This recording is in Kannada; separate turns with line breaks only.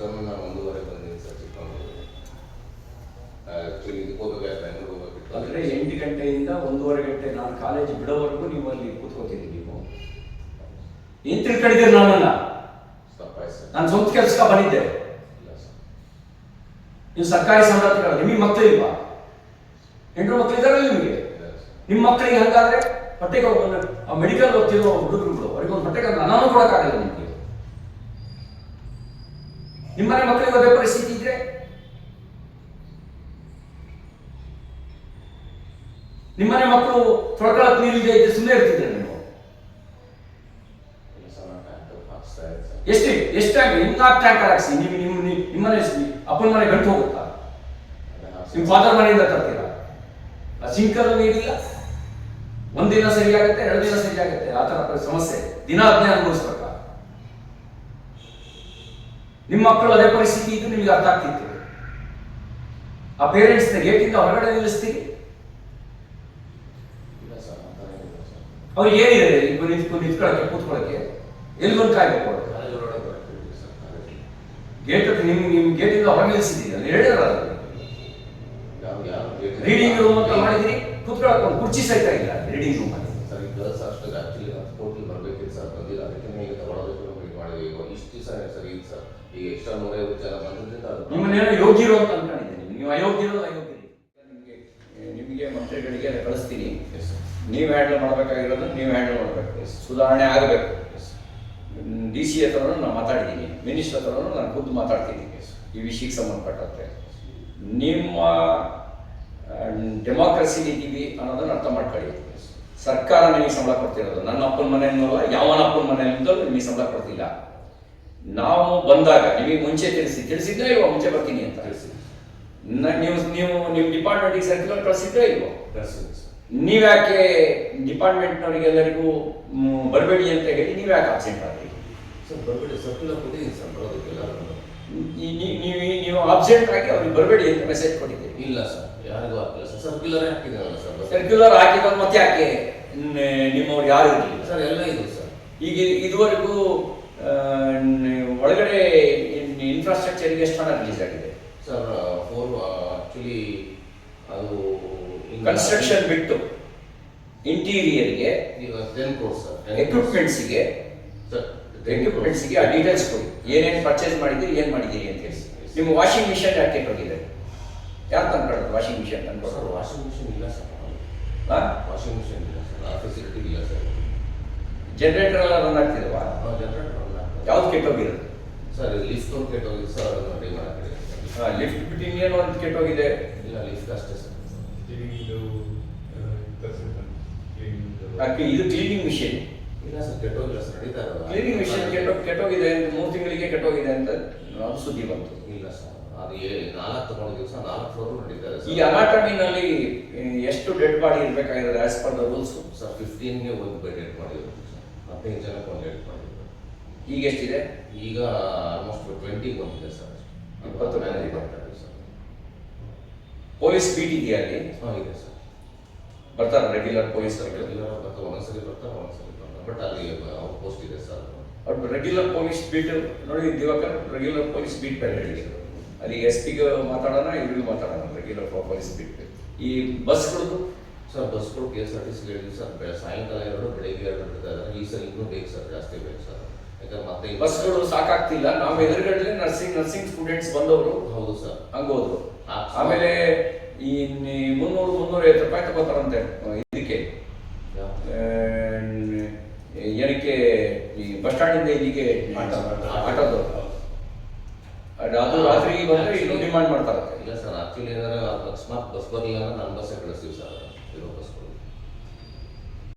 ಅದಕ್ಕೋಸ್ಕರ ನಾನು ಒಂದೂವರೆ ಬಂದಿದ್ದೀನಿ ಸರ್ ಚಿಕ್ಕಮಗಳೂರಿಗೆ ಆ್ಯಕ್ಚುಲಿ ಇದಕ್ಕೆ ಹೋಗ್ಬೇಕಾದ್ರೆ ಬೆಂಗಳೂರು ಹೋಗಬೇಕಿತ್ತು
ಅಂದರೆ ಎಂಟು ಗಂಟೆಯಿಂದ ಒಂದೂವರೆ ಗಂಟೆ ನಾನು ಕಾಲೇಜ್ ಬಿಡೋವರೆಗೂ ನೀವು ಅಲ್ಲಿ ಕೂತ್ಕೋತೀನಿ ನೀವು. ಏನ್ ತಿಳ್ಕೊಂಡಿದ್ದೀರಿ ನನ್ನನ್ನ? ನಾನು ಸ್ವಂತ ಕೆಲಸಕ್ಕೆ ಬಂದಿದ್ದೆ. ನೀವು ಸರ್ಕಾರಿ ಸಂಬಂಧ ನಿಮಗೆ ಮಕ್ಕಳು ಇಲ್ವಾ? ಹೆಣ್ಣು ಮಕ್ಕಳು ಇದ್ದಾರೆ ನಿಮಗೆ? ನಿಮ್ಮ ಮಕ್ಕಳಿಗೆ ಹಂಗಾದ್ರೆ ಹೊಟ್ಟೆಗೆ ಮೆಡಿಕಲ್ ಓದ್ತಿರೋ ಹುಡುಗರುಗಳು ಅವ್ರಿಗೆ ಒಂದು ಹೊಟ್ಟೆಗೆ ನಾನು ಕೊಡೋಕ್ಕಾಗಲ್ಲ ನಿಮಗೆ. ನಿಮ್ಮನೆ ಮಕ್ಕಳಿಗೆ ಅದೇ ಪರಿಸ್ಥಿತಿ ಇದ್ರೆ? ನಿಮ್ಮನೆ ಮಕ್ಕಳು ತೊಳ್ಕೊಳಕ್ ನೀರಿದೆ ಇದ್ರೆ ಸುಮ್ಮನೆ ಇರ್ತಿದ್ರೆ ನೀವು? ಎಷ್ಟು ಎಷ್ಟಾಗಿ ನಿಮ್ ನಾಲ್ಕು ಟ್ಯಾಂಕರ್ ಹಾಕ್ಸಿ? ನೀವು ನಿಮ್ಮ ನಿಮ್ಮನೆ ಅಪ್ಪನ ಮನೆ ಗಂಟು ಹೋಗುತ್ತಾ? ನಿಮ್ ಫಾದರ್ ಮನೆಯಿಂದ ತರ್ತೀರಾ? ಆ ಸಿಂಕಲ್ಲಿ ನೀರಿಲ್ಲ? ಒಂದಿನ ಸರಿಯಾಗುತ್ತೆ ಎರಡು ದಿನ ಸರಿಯಾಗುತ್ತೆ? ಆ ಥರ ಸಮಸ್ಯೆ. ದಿನ ಅದನ್ನೇ ಅನುಭವಿಸ್ಬೇಕಾ. ನಿಮ್ಮ ಮಕ್ಕಳು ಅದೇ ಪರಿಸ್ಥಿತಿ ಇದ್ದು ನಿಮಗೆ ಅರ್ಥ ಆಗ್ತಿತ್ತು. ಆ ಪೇರೆಂಟ್ಸ್ನ ಗೇಟಿಂದ ಹೊರಗಡೆ ನಿಲ್ಲಿಸ್ತೀರಿ? ಅವ್ರಿಗೆ ಏನಿದೆ ಈಗ ನಿಂತ್ಕೊಂಡು ನಿಂತ್ಕೊಳ್ಳೋಕೆ ಕೂತ್ಕೊಳ್ಳೋಕೆ? ಎಲ್ಗೊಂದು ಕಾಯ್ಬೇಕು ಗೇಟ್ ನಿಮ್ ನಿಮ್ ಗೇಟಿಂದ ಹೊರ ನಿಲ್ಲಿಸಿದ್ದೀರಿ ಅಲ್ಲಿ
ಯಾವ
ರೀಡಿಂಗ್ ರೂಮ್ ಅಂತ ಮಾಡಿದಿರಿ? ಕೂತ್ಕೊಳ್ಳೋಕೆ ಒಂದು ಕುರ್ಚಿ ಸಹಿತ ಇಲ್ಲ ರೀಡಿಂಗ್ ರೂಮ್ ಅಲ್ಲಿ
ಸರ್ ಈ ಗರ್ಲ್ಸ್ ಹಾಸ್ಟೆಲ್ ಆಕ್ಚುಲಿ ಹತ್ತು ಬರ್ಬೇಕಿತ್ತು ಸರ್ ಬಂದಿಲ್ಲ ಅದಕ್ಕೆ ಈಗ ತಗೊಳ್ಳೋದಕ್ಕೆ ವೇಟ್ ಮಾಡಿದ್ವಿ ಈಗ ಇಷ್ಟು ದಿವಸ ಸರ್ ಈಗ ಸರ್ ಈಗ ಎಕ್ಸ್ಟ್ರಾ ನೂರೈವತ್ತು ಜನ ಬಂದಿದ್ದರಿಂದ ಅದು
ನಿಮ್ಮನ್ನೇನೋ ಯೋಗ್ಯರು ಅಂತ ಅನ್ಕೊಂಡಿದ್ದೀನಿ. ನೀವು ಅಯೋಗ್ಯರು ಅಯೋಗ್ಯರು ನಿಮಗೆ ನಿಮಗೆ ಮಂತ್ರಿಗಳಿಗೆ ಎಲ್ಲ ಕಳಿಸ್ತೀನಿ. ನೀವು ಹ್ಯಾಂಡಲ್ ಮಾಡಬೇಕಾಗಿರೋದು ನೀವು ಹ್ಯಾಂಡಲ್ ಮಾಡಬೇಕು. ಸುಧಾರಣೆ ಆಗಬೇಕು. ಡಿ ಸಿ ಹತ್ರನೂ ನಾನು ಮಾತಾಡಿದ್ದೀನಿ. ಮಿನಿಸ್ಟರ್ ಹತ್ರನೂ ನಾನು ಖುದ್ದು ಮಾತಾಡ್ತೀನಿ. ಈ ವಿಷಯಕ್ಕೆ ಸಂಬಂಧಪಟ್ಟಂತೆ. ನಿಮ್ಮ ಡೆಮಾಕ್ರಸಿ ಇದ್ದೀವಿ ಅನ್ನೋದನ್ನ ಅರ್ಥ ಮಾಡ್ಕೊಳ್ಳಿ. ಸರ್ಕಾರ ನಿಮಗೆ ಸಂಬಳ ಕೊಡ್ತಿರೋದು. ನನ್ನ ಅಪ್ಪನ ಮನೆಯಿಂದ ಯಾವನ ಅಪ್ಪನ ಮನೆಯಿಂದಲೂ ನಿಮಗೆ ಸಂಬಳ ಕೊಡ್ತಿಲ್ಲ. ನಾವು ಬಂದಾಗ ನಿಮಗೆ ಮುಂಚೆ ತಿಳಿಸಿ ತಿಳಿಸಿದ್ರೆ ಇವ ಮುಂಚೆ ಬರ್ತೀನಿ ಅಂತ. ನೀವು ನೀವು ನಿಮ್ಮ ಡಿಪಾರ್ಟ್ಮೆಂಟಿಗೆ ಸರ್ಕ್ಯುಲರ್ ಕಳಿಸಿದ್ರೆ
ಸರ್.
ನೀವ್ಯಾಕೆ ಡಿಪಾರ್ಟ್ಮೆಂಟ್ನವರಿಗೆಲ್ಲರಿಗೂ ಬರಬೇಡಿ ಅಂತ ಹೇಳಿ ನೀವ್ಯಾಕೆ ಆಬ್ಸೆಂಟ್ ಆದ್ರಿ? ನೀವು ನೀವು ಆಬ್ಸೆಂಟ್ ಆಗಿ ಅವ್ರಿಗೆ ಬರಬೇಡಿ ಅಂತ ಮೆಸೇಜ್ ಕೊಟ್ಟಿದ್ದೀರಿ.
ಇಲ್ಲ ಸರ್ ಯಾರಿಗೂ ಹಾಕಿಲ್ಲ ಸರ್. ಸರ್ಕ್ಯುಲರ್ ಸರ್
ಸರ್ಕ್ಯುಲರ್ ಹಾಕಿದಾಗ ಮತ್ತೆ ಯಾಕೆ? ನಿಮ್ಮವ್ರು ಯಾರು ಇರಲಿಲ್ಲ?
ಸರ್ ಎಲ್ಲ ಇದು ಸರ್.
ಈಗ ಇದುವರೆಗೂ ಒಳಗಡೆ ಇನ್ಫ್ರಾಸ್ಟ್ರಕ್ಚರ್ಗೆ ಎಷ್ಟು ಹಣ ರಿಲೀಸ್ ಆಗಿದೆ?
ಸರ್ ಫೋರ್ ಆಕ್ಚುಲಿ ಅದು
ಕನ್ಸ್ಟ್ರಕ್ಷನ್ ಬಿಟ್ಟು ಇಂಟೀರಿಯರ್ಗೆ ಎಕ್ವಿಪ್ಮೆಂಟ್ಸಿಗೆ
ಸರ್.
ಎಕ್ವಿಪ್ಮೆಂಟ್ಸ್ಗೆ ಆ ಡೀಟೇಲ್ಸ್ ಕೊಡಿ. ಏನೇನು ಪರ್ಚೇಸ್ ಮಾಡಿದ್ದೀರಿ ಏನು ಮಾಡಿದ್ದೀರಿ ಅಂತ ಹೇಳಿ. ನಿಮ್ಮ ವಾಷಿಂಗ್ ಮಿಷನ್ ಯಾಕೆ ಹೋಗಿದೆ? ಯಾರು ತಂದ್ಕೊಳ್ಳೋದು ವಾಷಿಂಗ್ ಮಿಷನ್ ತಂದ್ಕೊಳ್ಳೋದು
ವಾಷಿಂಗ್ ಮಿಷಿನ್ ಇಲ್ಲ ಸರ್. ವಾಷಿಂಗ್ ಮಿಷಿನ್ ಇಲ್ಲ ಸರ್. ಫೆಸಿಲಿಟಿ ಇಲ್ಲ ಸರ್.
ಜನರೇಟರ್ ಎಲ್ಲ ರನ್ ಆಗ್ತಿಲ್ವಾ?
ಜನರೇಟರ್
ಯಾವ್ದು ಕೆಟ್ಟೋಗಿರೋದು
ಸರ್ ಲಿಫ್ಟ್ ಒಂದು ಕೆಟ್ಟೋಗಿದೆ. ಸರ್ ಅದನ್ನು ರೆಡಿ ಮಾಡಕ್ಕೆ
ಲಿಫ್ಟ್ ಬಿಟ್ಟು ಇನ್ನೇನು ಒಂದು ಕೆಟ್ಟೋಗಿದೆ.
ಇಲ್ಲ ಲಿಫ್ಟ್ ಅಷ್ಟೇ ಸರ್.
ಅದಕ್ಕೆ ಇದು ಕ್ಲೀನಿಂಗ್ ಮಿಷಿನ್
ಇಲ್ಲ ಸರ್ ಕೆಟ್ಟೋಗಿಲ್ಲ ಸರ್ ನಡೀತಾ ಇರೋದು.
ಕ್ಲೀನಿಂಗ್ ಮಿಷಿನ್ ಕೆಟ್ಟೋ ಕೆಟ್ಟೋಗಿದೆ ಅಂತ ಮೂರು ತಿಂಗಳಿಗೆ ಕೆಟ್ಟೋಗಿದೆ ಅಂತ ಅದು ಸುದ್ದಿ ಬಂತು.
ಇಲ್ಲ ಸರ್ ಅದು ನಾಲ್ಕು ತಗೊಂಡಿದ್ದೀವಿ ಸರ್ ನಾಲ್ಕು ಫ್ಲೋರ್ ನಡೀತಾ ಇದೆ
ಈ ಅನಾಟಮಿನಲ್ಲಿ ಎಷ್ಟು dead body ಇರಬೇಕಾಗಿರೋದು as per the rules
sir ಫಿಫ್ಟೀನ್ಗೆ ಒಂದು ಬೆಡ್ ಮಾಡಿದ್ರು. ಸರ್ ಹದಿನೈದು ಜನಕ್ಕೆ ಒಂದು ಡೆಡ್ ಮಾಡಿದ್ರು.
ಈಗ ಎಷ್ಟಿದೆ
ಈಗ ಆಲ್ಮೋಸ್ಟ್ ಟ್ವೆಂಟಿ ಬಂದಿದೆ ಸರ್
ಇಪ್ಪತ್ತು ಮೇಲೆ ಇದೆ.
ಸರ್
ಪೊಲೀಸ್ ಬೀಟ್ ಇದೆಯಾ ಅಲ್ಲಿ?
ಹಾಂ ಇದೆ ಸರ್
ಬರ್ತಾರೆ ರೆಗ್ಯುಲರ್ ಪೊಲೀಸ್
ರೆಗ್ಯುಲರ್ ಬರ್ತಾರೆ ಒಂದೊಂದ್ಸರಿ ಬರ್ತಾರೆ ಒಂದೊಂದ್ಸರಿ ಬರ್ತಾರೆ. ಬಟ್ ಅಲ್ಲಿ ಅವ್ರ ಪೋಸ್ಟ್ ಇದೆ ಸರ್
ಅವ್ರು ರೆಗ್ಯುಲರ್ ಪೊಲೀಸ್ ಬೀಟ್ ನೋಡಿ ದಿವಾಕರ್ ರೆಗ್ಯುಲರ್ ಪೊಲೀಸ್ ಬೀಟ್ ಬೇರೆ ಹೇಳಿ ಅಲ್ಲಿ ಎಸ್ ಪಿಗೆ ಮಾತಾಡೋಣ ಇವ್ರಿಗೂ ಮಾತಾಡೋಣ ರೆಗ್ಯುಲರ್ ಪೊಲೀಸ್ ಬೀಟ್ ಈ ಬಸ್ಗಳದ್ದು
ಸರ್ ಬಸ್ಗಳು K S R T C ಹೇಳಿದ್ವಿ ಸರ್ ಸಾಯಂಕಾಲ ಎರಡು ಬೆಳಿಗ್ಗೆ ಎರಡು ಈ ಸಲ ಇನ್ನೂ ಬೇಕು ಸರ್ ಜಾಸ್ತಿ ಬೇಕು ಸರ್
ಬಸ್ಗಳು ಸಾಕಾಗ್ತಿಲ್ಲ. ನಾವು ಎದುರುಗಡೆ ನರ್ಸಿಂಗ್ ನರ್ಸಿಂಗ್ ಸ್ಟೂಡೆಂಟ್ಸ್ ಬಂದವರು.
ಹೌದು ಸರ್.
ಹಂಗೋದ್ರು. ಆಮೇಲೆ ಈ ಮುನ್ನೂರು ಮುನ್ನೂರ ಐವತ್ತು ರೂಪಾಯಿ ತಗೋತಾರಂತೆ ಇದಕ್ಕೆ ಏನಕ್ಕೆ ಈ ಬಸ್ ಸ್ಟ್ಯಾಂಡಿಂದ ಇಲ್ಲಿಗೆ ಆಟೋದು. ಅದು ಅದು ರಾತ್ರಿ ಬಂದ್ರೆ ಇನ್ನೂ ಡಿಮಾಂಡ್ ಮಾಡ್ತಾರೆ
ಇಲ್ಲ ಸರ್ ಆಕ್ಚುಲಿ ಏನಾರ ಅಕಸ್ಮಾತ್ ಬಸ್ ಬರಲಿಲ್ಲ ಅಂದ್ರೆ ನನ್ನ ಬಸ್ಸೇ ಕಳಿಸ್ತೀವಿ ಸರ್.